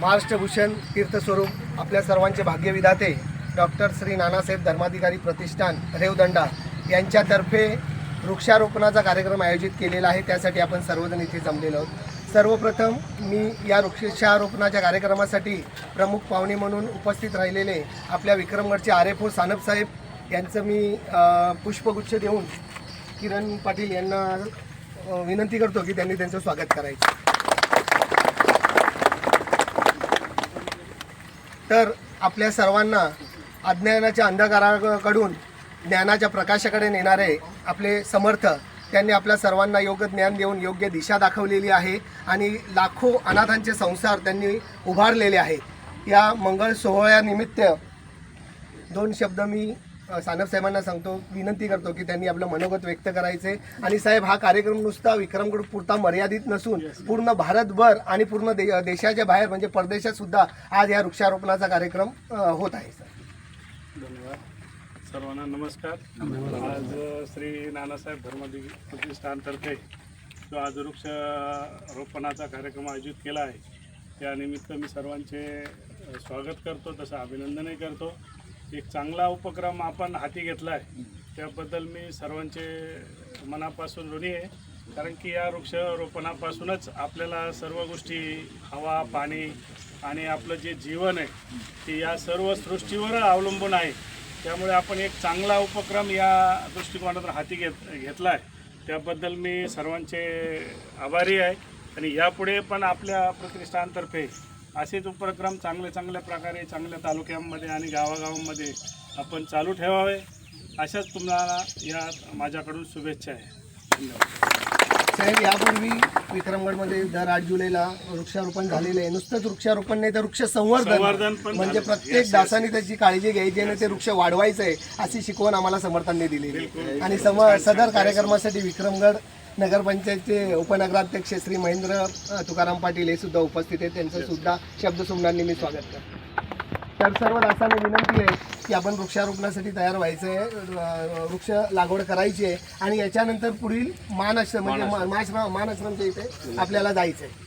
महाराष्ट्रभूषण तीर्थस्वरूप आपल्या सर्वांचे भाग्यविधाते डॉक्टर श्री नानासाहेब धर्माधिकारी प्रतिष्ठान रेवदंडा यांच्यातर्फे वृक्षारोपणाचा कार्यक्रम आयोजित केलेला आहे. त्यासाठी आपण सर्वजण इथे जमलेलो आहोत. सर्वप्रथम मी या वृक्षारोपणाच्या कार्यक्रमासाठी प्रमुख पाहुणे म्हणून उपस्थित राहिलेले आपल्या विक्रमगडचे आर एफ ओ सानपसाहेब यांचं मी पुष्पगुच्छ देऊन किरण पाटील यांना विनंती करतो की त्यांनी त्यांचं स्वागत करायचं. तर आपल्या सर्वांना अज्ञानाच्या अंधकाराकडून ज्ञानाच्या प्रकाशाकडे नेणारे आपले समर्थ त्यांनी आपल्या सर्वांना योग्य ज्ञान देऊन योग्य दिशा दाखवलेली आहे आणि लाखो अनाथांचे संसार त्यांनी उभारलेले आहेत. या मंगळ सोहळ्यानिमित्त दोन शब्द मी सानप साहेबांना सांगतो विनंती करतो की त्यांनी आपलं मनोगत व्यक्त करायचे. आणि साहेब हा कार्यक्रम नुसता विक्रमगड पुरता मर्यादित नसून पूर्ण भारतभर आणि पूर्ण दे देशाच्या बाहेर म्हणजे परदेशात सुद्धा आज या वृक्षारोपणाचा कार्यक्रम होत आहे सर. धन्यवाद. सर्वांना नमस्कार. आज श्री नानासाहेब धर्मदि प्रतिष्ठानतर्फे जो आज वृक्ष रोपणाचा कार्यक्रम आयोजित केला आहे त्यानिमित्त मी सर्वांचे स्वागत करतो तसं अभिनंदनही करतो. एक चांगला उपक्रम आपण हाती घेतला आहे. त्याबद्दल मी सर्वांचे मनापासून ऋणी आहे. कारण की या वृक्षारोपणापासूनच आपल्याला सर्व गोष्टी हवा पाणी आणि आपलं जे जीवन आहे ते या सर्व सृष्टीवर अवलंबून आहे. त्यामुळे आपण एक चांगला उपक्रम या दृष्टिकोनातून हाती घेत घेतला आहे. त्याबद्दल मी सर्वांचे आभारी आहे. आणि यापुढे पण आपल्या प्रतिष्ठानतर्फे असेच उपक्रम चांगल्या चांगल्या प्रकारे चांगल्या तालुक्यांमध्ये आणि गावागावांमध्ये आपण चालू ठेवावे अशाच तुम्हाला या माझ्याकडून शुभेच्छा आहे धन्यवाद साहेब यापूर्वी विक्रमगडमध्ये दर आठ जुलैला वृक्षारोपण झालेलं आहे नुसतंच वृक्षारोपण नाही तर वृक्ष संवर्धन म्हणजे. प्रत्येक. दासाने त्याची काळजी घ्यायची आणि ते वृक्ष वाढवायचं आहे अशी शिकवण आम्हाला समर्थांनी. बिलकुल. आणि सम सदर कार्यक्रमासाठी विक्रमगड नगरपंचायतचे उपनगराध्यक्ष श्री महेंद्र तुकाराम पाटील हे सुद्धा उपस्थित आहेत. त्यांचं सुद्धा शब्दसुमनांनी मी स्वागत करतो. तर सर्व दासांना विनंती आहे की आपण वृक्षारोपणासाठी तयार व्हायचं आहे. वृक्ष लागवड करायची आहे आणि याच्यानंतर पुढील मान आश्रम म्हणजे मा- माश्रम मान आश्रमच्या इथे आपल्याला जायचं आहे.